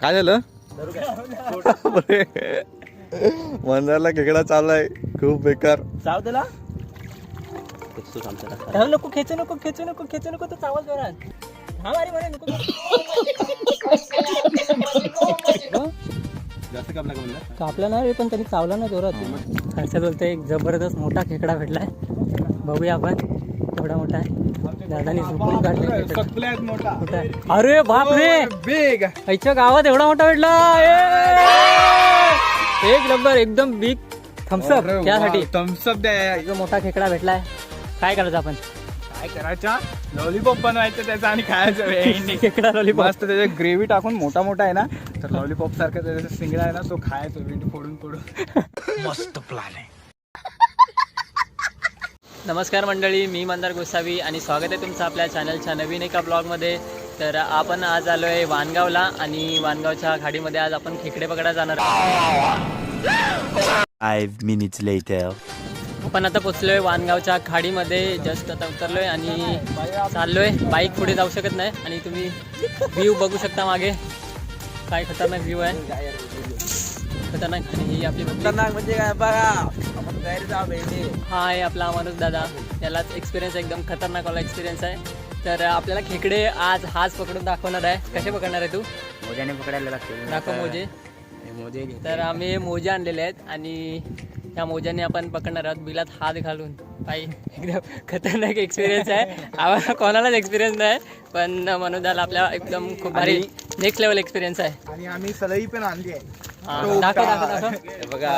काय झालं. मंदारला खेकडा चाललाय. खूप बेकार. चाव त्याला. राहू नको खेचू नको खेचू नको खेचू नको तू चावल जोरात. हा मारी मारी नको जास्त कापला का म्हणलं कापला ना रे पण त्यांनी चावला ना जोरात. हर्षद बोलतोय एक जबरदस्त मोठा खेकडा भेटलाय. बघूया आपण केवढा मोठा आहे. दादानी झोपून काढले. मोठा. अरे बाप रे बिग. आईच्या गावात एवढा मोठा भेटला. ए! एक नंबर एकदम बिग थम्सअप त्यासाठी. थम्सअप द्या. मोठा खेकडा भेटलाय काय करायचं आपण? काय करायचा? लॉलीपॉप बनवायचं त्याचा आणि खायचं. खेकडा लॉलीपॉप मस्त त्याच्यात ग्रेव्ही टाकून मोठा मोठा आहे ना तर लॉलीपॉप सारखा त्याचा सिंगडा आहे ना तो खायचा फोडून फोडून. मस्त प्लॅन आहे नमस्कार मंडळी मी मंदार गोसावी आणि स्वागत आहे तुमचं आपल्या चॅनलच्या नवीन एका ब्लॉगमध्ये. तर आपण आज आलो आहे वानगावला आणि वानगावच्या खाडीमध्ये आज आपण खेकडे पकडायला जाणार आहोत. आपण आता पोचलोय वानगावच्या खाडीमध्ये जस्ट आता उतरलोय आणि चाललोय. बाईक पुढे जाऊ शकत नाही आणि तुम्ही व्ह्यू बघू शकता मागे. काय खतरनाक व्ह्यू आहे. खतरनाक आणि ही आपली बदली. म्हणजे काय? बघा. हा आहे आपला माणूस दादा. यालाच एक्सपिरियन्स एकदम खतरनाक वाला एक्सपिरियन्स आहे. तर आपल्याला खेकडे आज हाच पकडून दाखवणार आहे. कसे पकडणार आहे तू? मोज्याने पकडायला लागते दाखव मोजे. मोजे तर आम्ही मोजे आणलेले आहेत आणि त्या मोज्याने आपण पकडणार आहोत. बिलात हात घालून. पायी एकदम खतरनाक एक्सपिरियन्स आहे. आम्हाला कोणालाच एक्सपिरियन्स नाही. पण मनोदाला आपल्या एकदम खूप भारी नेक्स्ट लेवल एक्सपिरियन्स आहे. आणि आम्ही सलई पण आणली आहे. दाखव दाखव दाखव. बघा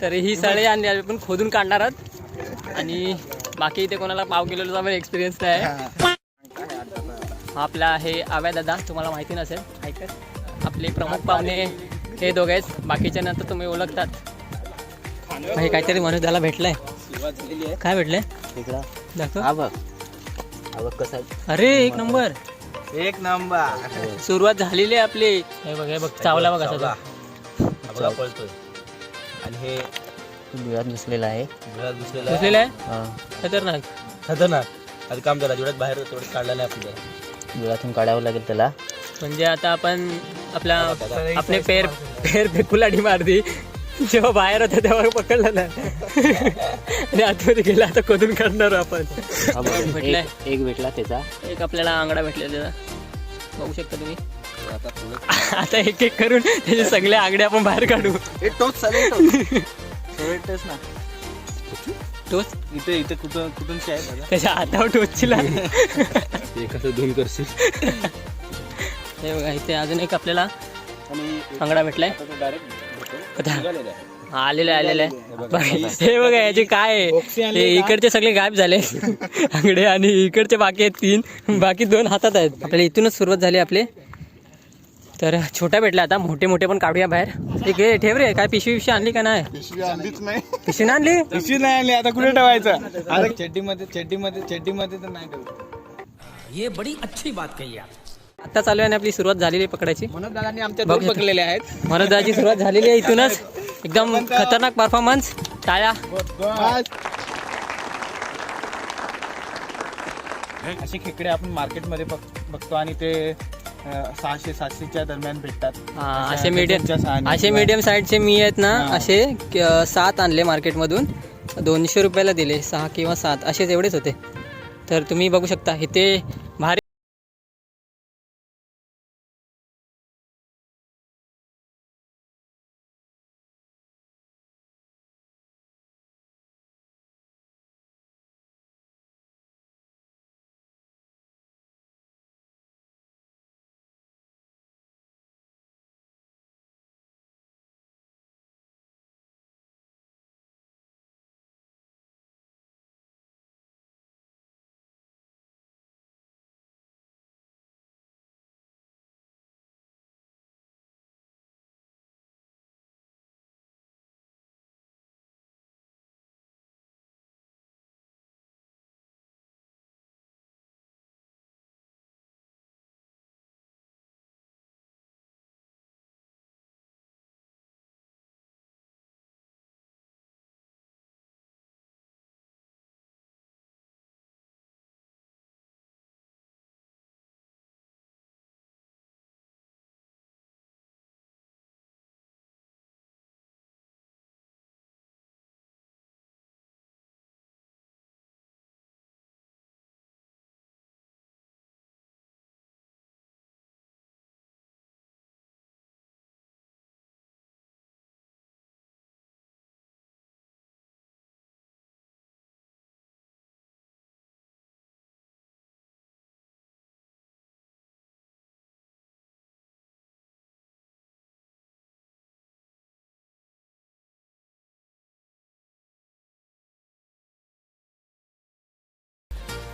तर ही सळे आणि आपण खोदून काढणार आहोत. आणि बाकी इथे कोणाला पाव किलोचा पण एक्सपिरियन्स नाही आहे. हा आपला हे आव्या दादा तुम्हाला माहिती नसेल. ऐकत आपले प्रमुख पाहुणे हे दोघे आहेत. बाकीच्या नंतर तुम्ही ओळखतात. हे काहीतरी माणूस त्याला भेटलाय? सुरुवात झालेली आहे काय भेटलंय दाखव अरे एक नंबर. एक नंबर. सुरुवात झालेली आहे आपली. हे बघ हे बघ चावला बघा. सगळं. बघा पळतोय. आणि हे बिळात घुसलेला आहे. घरात घुसलेला घुसलेलं आहे? हा. खतरनाक. खतरनाक. आता काम झालं जेवढ्यात बाहेर होतं तेवढ्यात काढलेलं आहे आपल्याला बिळातून काढावं लागेल त्याला. म्हणजे आता आपण आपला आपले पेर पेर फेकुलाडी मारती जेव्हा बाहेर होता तेव्हा पकडलं ना. आणि आतमध्ये गेला आता खोदून काढणार आपण. हा बघ, भेटलाय. एक- एक भेटला त्याचा. एक आपल्याला आंगडा भेटलेला. त्याचा बघू शकता तुम्ही. आता पुढे आता एक एक करून त्याचे सगळे आंगडे आपण बाहेर काढू. टोच चालेल टोच ना. टोच इथे इथे कुठं कुठून आहे दादा त्याच्या हातावर टोचला ते कसं धुवून करशील? हे बघा इथे अजून एक आपल्याला आणि आंगडा भेटलाय. डायरेक्ट आता निघालेलं आहे. हा, आलेलं आहे आलेलं आहे. बघा, हे बघा याचे काय आहे? हे इकडचे सगळे गायब झाले. आंगडे आणि इकडचे बाकी आहेत तीन. बाकी दोन हातात आहेत. आपल्याला इथूनच सुरुवात झाली आपली. तर छोट्या भेटल्या आता मोठे मोठे पण काढूया बाहेर. एक हे ठेव रे काय पिशवी पिशवी आणली का नाही? पिशवी आणलीच नाही. पिशवी नाही आणली? पिशवी नाही आणली आता कुठे ठेवायचं? आता चड्डीमध्ये चड्डीमध्ये चड्डीमध्ये तर नाही ठेवू आता चालू आहे आणि आपली सुरुवात झालेली आहे पकडायची. म्हणून दादांनी आमच्या बघू दोन. पकडलेले आहेत. मनोदाची सुरुवात झालेली आहे इथूनच. एकदम खतरनाक परफॉर्मन्स टाळ्या. असे खेकडे आपण मार्केटमध्ये बघ- बघतो आणि ते सहाशे सातशेच्या दरम्यान भेटतात. हा, असे मीडियम असे मीडियम साईजचे मी आहेत ना हा. असे क- सात आणले मार्केटमधून. दोनशे रुपयाला दिले सहा किंवा सात असेच एवढेच होते. तर तुम्ही बघू शकता इथे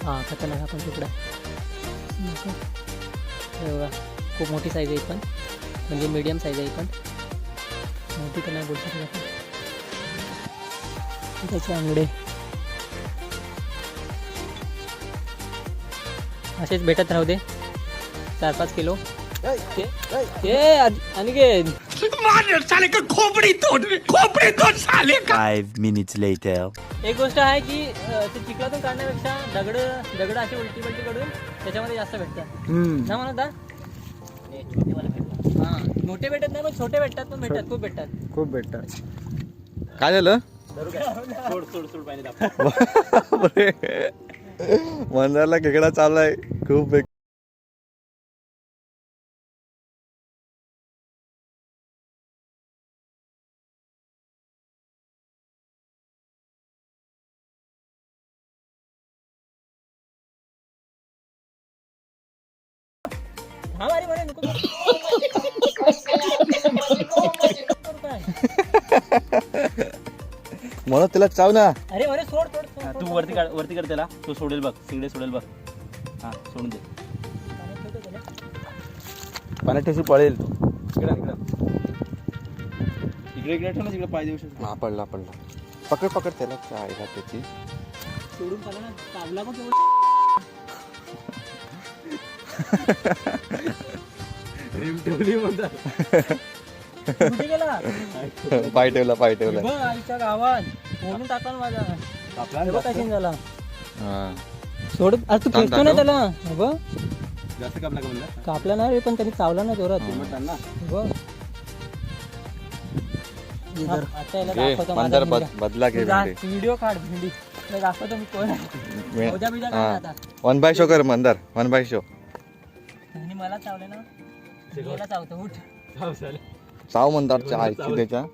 हां खतरनाक आपण तिकडं. हे बघा खूप मोठी साईज आहे ही पण. म्हणजे मीडियम साईज आहे ही पण. मोठी तर नाही बोलू शकत आपण. त्याचे आंगडे असेच भेटत राहू दे. चार पाच किलो ते- ते आणि घे. Five minutes later. एक गोष्ट आहे की ते चिखलातून काढण्यापेक्षा दगड दगड अशी उलटी पलटी करून त्याच्यामध्ये जास्त भेटतात. ना म्हणत हा मोठे भेटत नाही पण छोटे भेटतात पण भेटतात खूप भेटतात. खूप भेटतात. काय झालं. मंदारला खेकडा चाललाय. खूप अरे म्हणे नको करू काय? म्हणून तिला चाव ना. अरे म्हणे सोड सोड सोड, सोड तू वरती काढ वरती कर त्याला. तो सोडेल बघ सिंगडे सोडेल बघ. हा सोडून दे. पाण्यात ठेशी पळेल. तू इकडे इकडे. इकडे इकडे ठेव ना तिकडे पाय देऊ शकतो. हा पडला पडला. पकड पकड त्याला काय आहे का त्याची? सोडून चालला ना चावला पण केवढं कुठे गेला? पाय ठेवला पाय ठेवला. बघ आईच्या गावात. बोलून टाका ना माझा बघ कशी झाला. हा. सोड आज तू ना. त्याला. बघ. जास्त कापला का म्हणलं? कापला ना रे पण त्यांनी चावला ना जोरात. बघ. बदला व्हिडिओ काढ भेंडी. दाखवतो मी कोण वन बाय शो कर मंदार वन बाय शो. मला चावले ना चावतो उठ. चाव मंदारच्या आईची त्याच्या.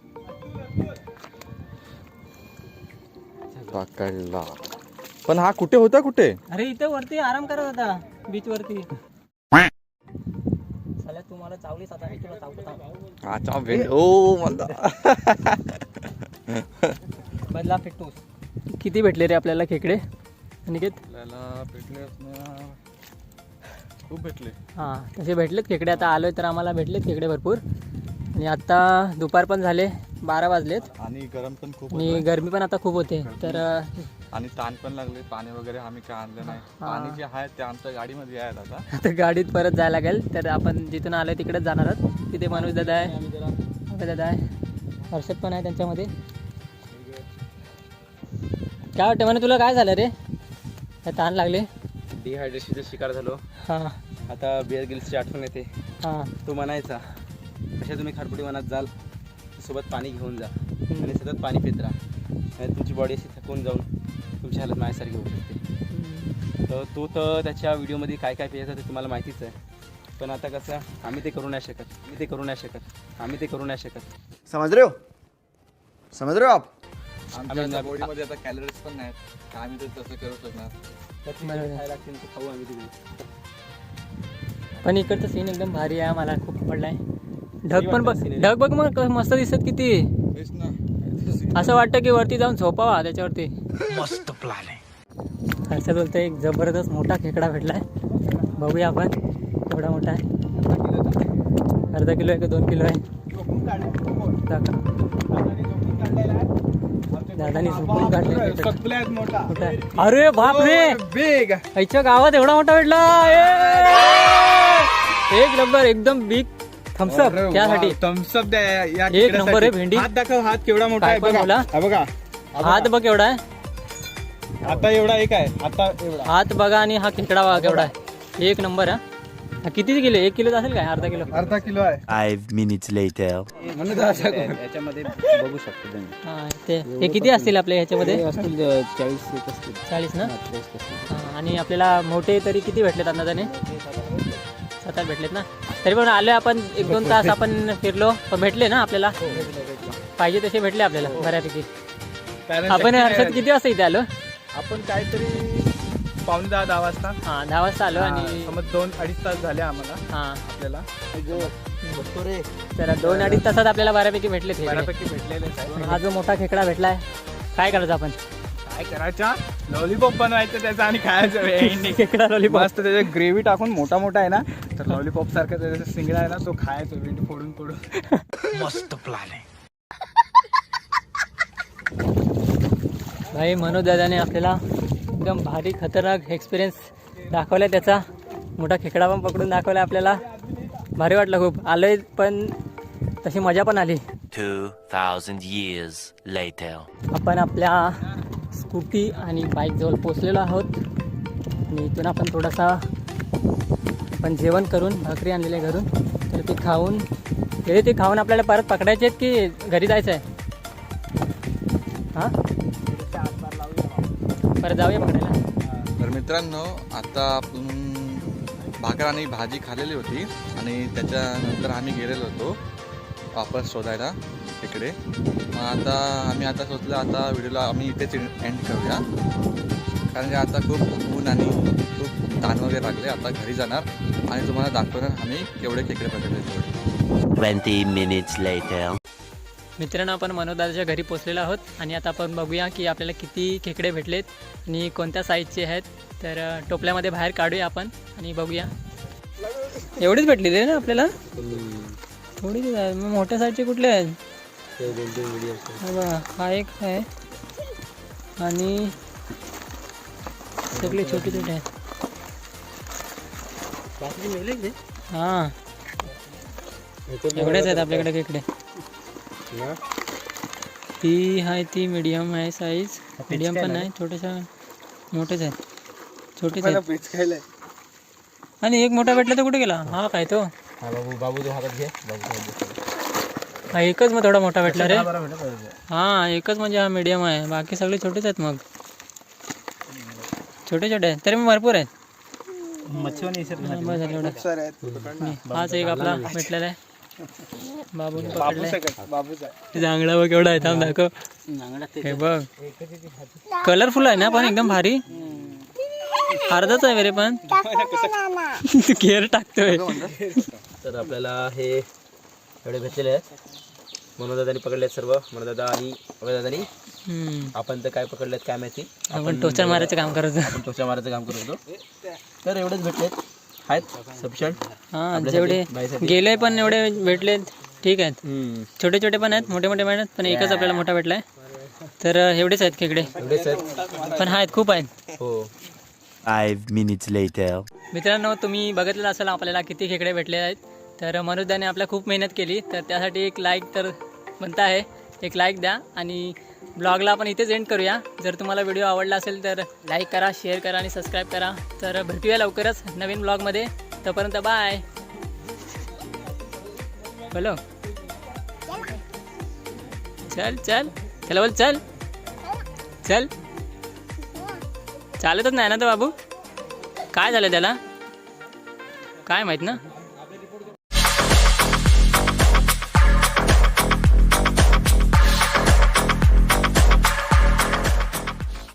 पकडला. पण हा कुठे होता कुठे? अरे इथे वरती आराम करत होता बीच वरती. साल्या तू मला चावलीस आता मी तुला चावतो थांब. हा चाव ओ बदला फिटूस. किती भेटले रे आपल्याला खेकडे अनिकेत? आपल्याला भेटले खूप भेटले. हां तसे भेटलेत खेकडे. आता आलोय तर आम्हाला भेटलेत खेकडे भरपूर. आणि आता दुपार पण झाले बारा वाजलेत. आणि गरम पण खूप आणि गरमी पण आता खूप होते. तर आणि ताण पण लागले. पाणी वगैरे आम्ही काय आणलं नाही. पाणी जे आहे ते आमच्या गाडीमध्ये आहे आता. आता गाडीत परत जायला लागेल. तर आपण जिथून आलोय तिकडेच जाणार आहोत. तिथे मनोज दादा आहे. अभय दादा आहे. हर्षद पण आहे त्यांच्यामध्ये. काय वाटतं म्हणे तुला काय झालं रे? काय ताण लागले? डिहायड्रेशनचा शिकार झालो. हां. आता बिअर गिल्सची आठवण येते. हां. तो म्हणायचा कशा तुम्ही खारपुडी वनात जाल सोबत पाणी घेऊन जा आणि सतत पाणी पित राहा. तुमची बॉडी अशी थकून जाऊन तुमची हालत माझ्यासारखी होऊ शकते. तर तो तर त्याच्या व्हिडिओमध्ये काय काय पियायचं ते तुम्हाला माहितीच आहे. पण आता कसं आम्ही ते करू नाही शकत. आम्ही ते करू नाही शकत. आम्ही ते करू नाही शकत. समज रे हो? समज रे हो आप? आमच्या बॉडीमध्ये आता कॅलरीज पण नाहीत. आम्ही तर तसं करू शकणार खाऊ आम्ही तिकडे. पण इकडचं सीन एकदम भारी आहे मला खूप आवडलाय. ढग पण बघ ढग बघ मग कसं मस्त दिसत किती. असं वाटतं की वरती जाऊन झोपावा त्याच्यावरती. मस्त प्लॅन आहे. हर्षद बोलतोय एक जबरदस्त मोठा खेकडा भेटलाय. बघूया आपण केवढा मोठा आहे. अर्धा किलो आहे. का दोन किलो आहे. दादानी झोपून काढले आहे? अरे बाप रे बिग आईच्या गावात एवढा मोठा भेटला! एक नंबर एकदम बिग थम्सअप त्यासाठी. थम्सअप एक. नंबर आहे भेंडी. हात दाखव हात केवढा मोठा आहे बघा? हा बघा. हात बघ एवढा. आहे आता एवढा एक आहे आता हात बघा आणि हा खेकडा बघा केवढा आहे. एक नंबर हा. हा किती किलो? एक किलो असेल काय? अर्धा किलो? अर्धा किलो आहे. Five minutes later. याच्यामध्ये बघू शकतो तुम्ही. हा ते हे किती असतील आपल्या ह्याच्यामध्ये असतील चाळीस एक असतील. चाळीस ना? हा, आणि आपल्याला मोठे तरी किती भेटलेत अंदाजाने? सात आठ भेटलेत ना? तरी पण आले आपण एक दोन तास आपण फिरलो. पण भेटले ना आपल्याला? पाहिजे तसे भेटले आपल्याला बऱ्यापैकी. कारण आपण हर्षद नाही. किती वाजता इथे आलो? आपण काहीतरी पावणे दहा दहा वाजता. हा दहा वाजता आलो आणि समज दोन अडीच तास झाले आम्हाला. हा. आपल्याला. तर दोन अडीच तासात आपल्याला बऱ्यापैकी भेटले बऱ्यापैकी भेटलेलेच आहे हा जो मोठा खेकडा भेटलाय काय करायचं आपण? काय करायचा? लॉलीपॉप बनवायचं त्याचं आणि खायचं. खेकडा लॉलीपॉप मस्त त्याच्यात ग्रेव्ही टाकून मोठा मोठा आहे ना तर लॉलीपॉप सारखा त्याचा सिंगडा आहे ना तो खायचा विंड फोडून फोडून. मस्त प्लॅन आहे. भाई मनोज दादाने आपल्याला एकदम भारी खतरनाक एक्सपिरियन्स दाखवला त्याचा. मोठा खेकडा पण पकडून दाखवला आपल्याला. भारी वाटलं खूप. आलोय पण तशी मजा पण आली. 2,000 years later. आपण आपल्या स्कूटी आणि बाईकजवळ पोचलेलो आहोत. आणि इथून आपण थोडासा आपण जेवण करून भाकरी आणलेले घरून तर ते खाऊन हे ते खाऊन आपल्याला परत पकडायचे आहेत की घरी जायचं आहे हां? परत जाऊया पकडायला तर मित्रांनो आता आपण भाकर आणि भाजी खाल्लेली होती आणि त्याच्यानंतर आम्ही गेलेलो होतो वापस शोधायला इकडे मग आता आम्ही आता सोचलं आता व्हिडिओला आम्ही इथेच एंड करूया. कारण की आता खूप ऊन आणि खूप ताण वगैरे लागले आता घरी जाणार. आणि तुम्हाला दाखवणार आम्ही केवढे खेकडे पकडले 20 minutes later. मित्रांनो आपण मनोदाच्या घरी पोचलेलो आहोत आणि आता आपण बघूया की आपल्याला किती खेकडे भेटलेत आणि कोणत्या साईजचे आहेत. तर टोपल्यामध्ये बाहेर काढूया आपण आणि बघूया. एवढीच भेटली रे ना आपल्याला? थोडीच मग मोठ्या साईजचे कुठले आहेत? हा हा एक आहे. आणि सगळे छोटे छोटे आहेत? हां. एवढेच आहेत आपल्याकडे खेकडे. ती आहे ती मीडियम आहे साईज मीडियम पण आहे छोट्याशा मोठेच आहेत. छोटेच आहेत. पीच खायला आणि एक मोठा भेटला तर कुठे गेला? हा काय तो? हा बाबू बाबू तो हातात घे. बाबू हा एकच मग थोडा मोठा भेटला रे. हा एकच म्हणजे हा मीडियम आहे. बाकी सगळे छोटेच आहेत मग. छोटे छोटे आहेत. तरी मग भरपूर आहेत. मच्छी हा, हाच एक आपला भेटलेला आहे. बाबून आहे. चांगला बघ एवढा आहे थांब दाखव. हे बघ. कलरफुल आहे ना पण एकदम भारी? अर्धाच आहे रे पण. केअर टाकतोय. तर आपल्याला हे एवढे भेटलेले आहेत. मनोदादानी पकडले आहेत सर्व. मनोदादा आणि अभयदादानी. आपण तर काय पकडलेत काय माहिती? आपण टोचर मारायचं काम करायचं आपण टोचा मारायचं काम करत होतो. तर एवढेच भेटलेत. आहेत? सफिशियंट हा जेवढे गेले पण एवढे भेटले ठीक आहेत. छोटे छोटे पण आहेत मोठे मोठे पण आहेत पण एकच आपल्याला मोठा भेटलाय. तर एवढेच आहेत खेकडे. एवढेच आहेत? पण आहेत खूप आहेत. हो. 5 minutes later. मित्रांनो तुम्ही बघितलं असेल आपल्याला किती खेकडे भेटले आहेत. तर मनोजदाने आपल्या खूप मेहनत केली. तर त्यासाठी एक लाईक तर बनता आहे. एक लाईक द्या आणि ब्लॉगला आपण इथेच एंड करूया. जर तुम्हाला व्हिडिओ आवडला असेल तर लाईक करा शेअर करा आणि सबस्क्राईब करा. तर भेटूया लवकरच नवीन ब्लॉगमध्ये. तोपर्यंत बाय बोलो. चल चल. चल बोल चल. चल. चालतच नाही ना तो बाबू? काय झालं त्याला? काय माहीत ना?